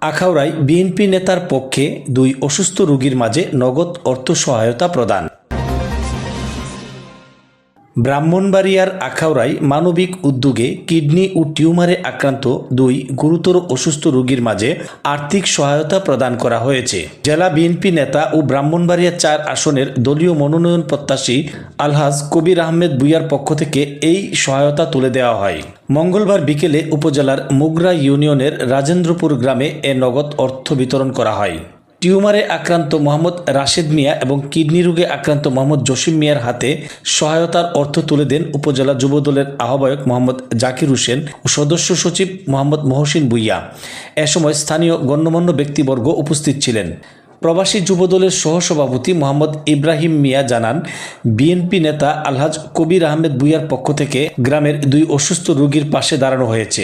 আখাউড়ায় BNP নেতার পক্ষে দুই অসুস্থ রোগীর মাঝে নগদ অর্থ সহায়তা প্রদান। ব্রাহ্মণবাড়িয়ার আখাউড়ায় মানবিক উদ্যোগে কিডনি ও টিউমারে আক্রান্ত দুই গুরুতর অসুস্থ রোগীর মাঝে আর্থিক সহায়তা প্রদান করা হয়েছে। জেলা বিএনপি নেতা ও ব্রাহ্মণবাড়িয়া চার আসনের দলীয় মনোনয়ন প্রত্যাশী আলহাজ কবির আহমেদ বুইয়ার পক্ষ থেকে এই সহায়তা তুলে দেওয়া হয়। মঙ্গলবার বিকেলে উপজেলার মুগরা ইউনিয়নের রাজেন্দ্রপুর গ্রামে এ নগদ অর্থ বিতরণ করা হয়। টিউমারে আক্রান্ত মোহাম্মদ রাশেদ মিয়া এবং কিডনি রোগে আক্রান্ত মোহাম্মদ জসিম মিয়ার হাতে সহায়তার অর্থ তুলে দেন উপজেলা যুবদলের আহ্বায়ক মোহাম্মদ জাকির হোসেন ও সদস্য সচিব মোহাম্মদ মহসিন বুইয়া এ সময় স্থানীয় গণ্যমান্য ব্যক্তিবর্গ উপস্থিত ছিলেন। প্রবাসী যুবদলের সহসভাপতি মোহাম্মদ ইব্রাহিম মিয়া জানান, বিএনপি নেতা আলহাজ কবির আহমেদ বুইয়ার পক্ষ থেকে গ্রামের দুই অসুস্থ রোগীর পাশে দাঁড়ানো হয়েছে।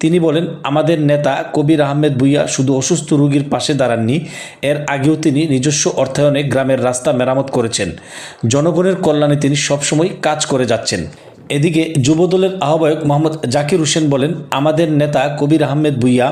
তিনি বলেন, আমাদের নেতা কবির আহমেদ বুইয়া শুধু অসুস্থ রোগীর পাশে দাঁড়াননি, এর আগেও তিনি নিজস্ব অর্থায়নে গ্রামের রাস্তা মেরামত করেছেন। জনগণের কল্যাণে তিনি সবসময় কাজ করে যাচ্ছেন। এদিকে যুবদলের আহ্বায়ক মোহাম্মদ জাকির হোসেন বলেন, আমাদের নেতা কবির আহমেদ ভুইয়া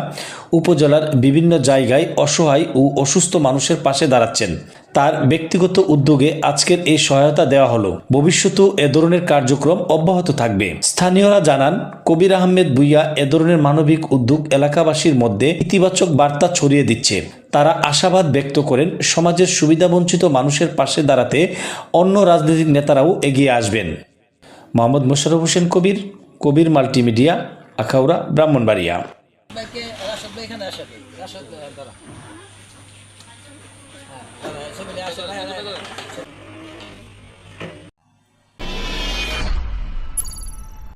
উপজেলার বিভিন্ন জায়গায় অসহায় ও অসুস্থ মানুষের পাশে দাঁড়াচ্ছেন। তার ব্যক্তিগত উদ্যোগে আজকের এই সহায়তা দেওয়া হলো। ভবিষ্যতেও এ ধরনের কার্যক্রম অব্যাহত থাকবে। স্থানীয়রা জানান, কবির আহমেদ ভুইয়া এ ধরনের মানবিক উদ্যোগ এলাকাবাসীর মধ্যে ইতিবাচক বার্তা ছড়িয়ে দিচ্ছে। তারা আশাবাদ ব্যক্ত করেন, সমাজের সুবিধাবঞ্চিত মানুষের পাশে দাঁড়াতে অন্য রাজনৈতিক নেতারাও এগিয়ে আসবেন। মোহাম্মদ মোশারফ হোসেন কবির কবির মাল্টিমিডিয়া আখাউড়া ব্রাহ্মণবাড়িয়া। এখানে